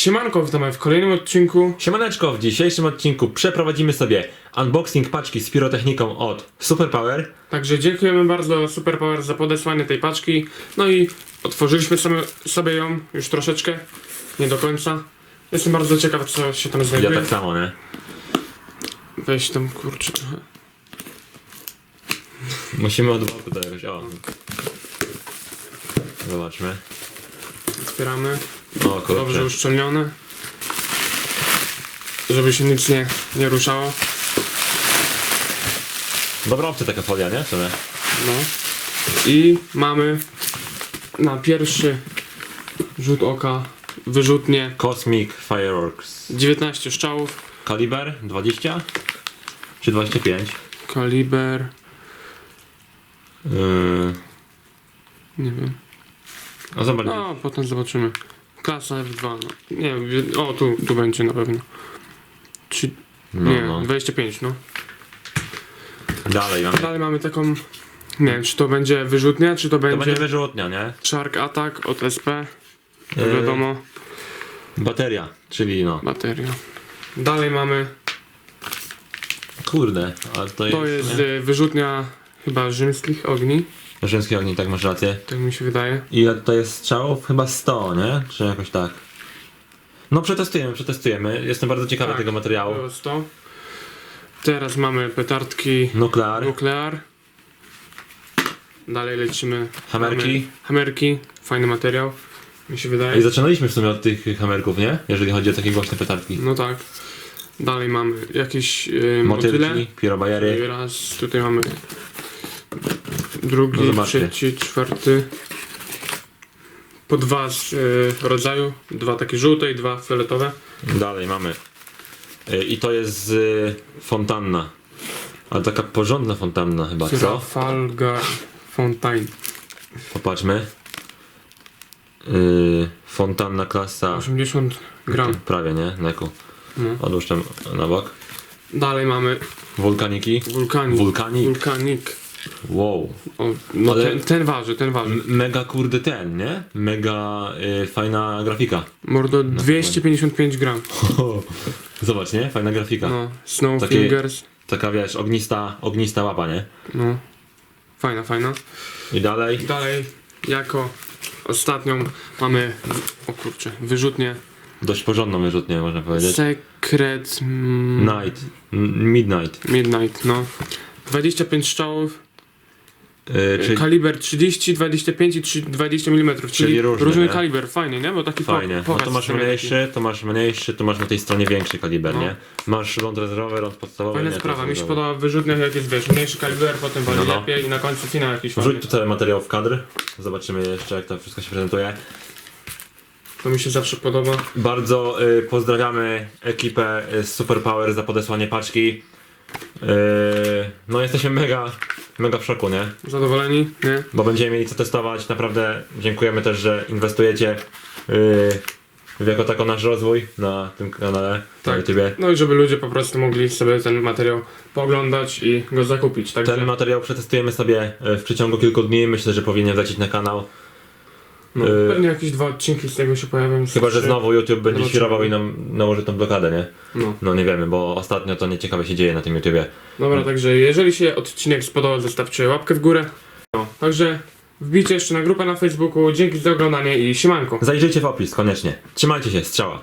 Siemanko, witamy w kolejnym odcinku. Siemaneczko, w dzisiejszym odcinku przeprowadzimy sobie unboxing paczki z pirotechniką od Superpower. Także dziękujemy bardzo Superpower za podesłanie tej paczki. No i otworzyliśmy sobie, sobie ją już troszeczkę, nie do końca. Jestem bardzo ciekaw, co się tam Ja znajduje. tak samo, nie? Weź tam kurczę trochę. Musimy od boku to jakoś, o. Zobaczmy. Otwieramy. O Dobrze kurczę. uszczelnione. Żeby się nic nie, nie ruszało. Dobra opcja taka folia, nie? W sumie. No. I mamy na pierwszy rzut oka wyrzutnie Cosmic Fireworks. 19 strzałów. Kaliber 20? Czy 25? Kaliber. Yy, Nie wiem. no zobacz. No, potem zobaczymy. Klasa F2. No. Nie wiem, o tu, tu będzie na pewno. Czy, No, nie, no. 25, no. Dalej mamy. Dalej mamy taką. Nie wiem, czy to będzie wyrzutnia, czy to To będzie, będzie wyrzutnia, nie? Shark Attack od SP. To Yy. wiadomo, Bateria, czyli no. bateria. Dalej mamy. Kurde, ale to jest. To jest nie? y, wyrzutnia chyba rzymskich ogni. Rzymski ogni, tak masz rację. Tak mi się wydaje. Ile tutaj jest strzałów? Chyba 100, nie? Czy jakoś tak? No przetestujemy, przetestujemy. Jestem bardzo ciekawy Tak, tego materiału. Było 100. Teraz mamy petardki Nuklear, nuklear. Dalej lecimy. Hamerki. Mamy Hamerki. Fajny materiał. Mi się wydaje. I zaczynaliśmy w sumie od tych hamerków, nie? Jeżeli chodzi o takie głośne petarki. No tak. Dalej mamy jakieś yy, motyle. Motylki, pirobajery. Raz, tutaj mamy drugi, No trzeci, czwarty. Po dwa z y, rodzaju. Dwa takie żółte i dwa fioletowe. Dalej mamy. Y, I to jest z y, fontanna. Ale taka porządna fontanna chyba, co? Trafalgar Fontaine. Popatrzmy. Y, fontanna klasa. 80 gram. Prawie, nie? Neku. No. Odłóż tam na bok. Dalej mamy Wulkaniki. wulkanik. Wulkanik. Wulkanik. Wow. O, no Ale- ten, ten waży, ten waży. Mega kurde ten, nie? Mega y, fajna grafika. Mordo 255 gram. Zobacz, nie? Fajna grafika. No, Snow Takie- Fingers. Taka wiesz, ognista, ognista łapa, nie? No. Fajna, fajna. I dalej. Dalej, jako ostatnią mamy, o kurczę, wyrzutnię Dość porządną wyrzutnię, można powiedzieć. Secret mm, Night. Midnight. Midnight, no. 25 strzałów, Y, czyli kaliber 30, 25 i 3, 20 mm, czyli, Czyli różne, różny nie? kaliber, fajnie, nie? Bo taki po- fajnie. No pokaz to masz sobie taki. mniejszy, to masz mniejszy, to masz na tej stronie większy kaliber, No. nie? Masz ląd rezerwowy, ląd podstawowy. Fajna sprawa, mi się podoba w wyrzutniach jak jest, wiesz, mniejszy kaliber, potem wali No, no. lepiej i na końcu finał jakiś fajny. Wrzuć tutaj materiał w kadr. Zobaczymy jeszcze, jak to wszystko się prezentuje. To mi się zawsze podoba. Bardzo y, pozdrawiamy ekipę y, Superpower za podesłanie paczki. Y, no jesteśmy mega, mega w szoku, nie? Zadowoleni, nie? Bo będziemy mieli co testować. Naprawdę dziękujemy też, że inwestujecie y, w jako tako nasz rozwój na tym kanale, na Tak. YouTubie. No i żeby ludzie po prostu mogli sobie ten materiał poglądać i go zakupić, także... Ten materiał przetestujemy sobie y, w przeciągu kilku dni. Myślę, że powinien wlecieć na kanał. No, y- pewnie jakieś dwa odcinki z tego się pojawią. Chyba, że znowu YouTube będzie Zobaczymy. świrował i nam nałoży tą blokadę, nie? No. No nie wiemy, bo ostatnio to nieciekawe się dzieje na tym YouTubie. Dobra, także jeżeli się odcinek spodobał, zostawcie łapkę w górę. No, także wbijcie jeszcze na grupę na Facebooku. Dzięki za oglądanie i siemanko. Zajrzyjcie w opis, koniecznie. Trzymajcie się, strzała.